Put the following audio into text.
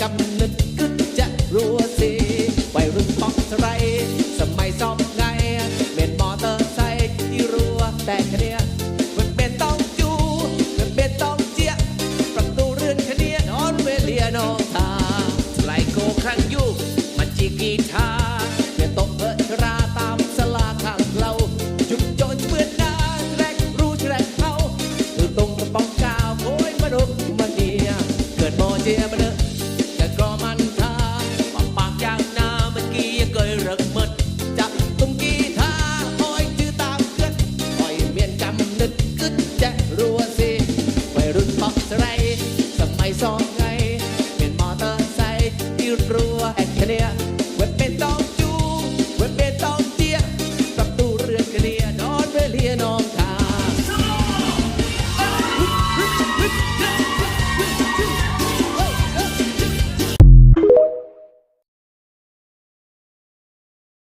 กำนึดก็จะรู้สิวัยรุ่นป๊อปไร สมัยซ่อมไงเม็นมอเตอร์ไซค์ที่รัวแต่คะเนี้ยมันเป็นต้องจูมันเป็นต้องเจียประตูเรือนคะเนี้ยนอนเวเลียนองตาไหลโกครั้งยุบมันจีกีทาเป็นโตเอชราตามสลาข้างเราจุบจนเปื้อนน้าแรกรูแรกเขาอยู่ตรงกระป๋องกาวโอยมนุมัเนียเกิดมอเจียมัน แอนเคเนียเว็บเปตองจู เว็บเปตองเจียปรับตูเรือเคนียนอนเวลียนอน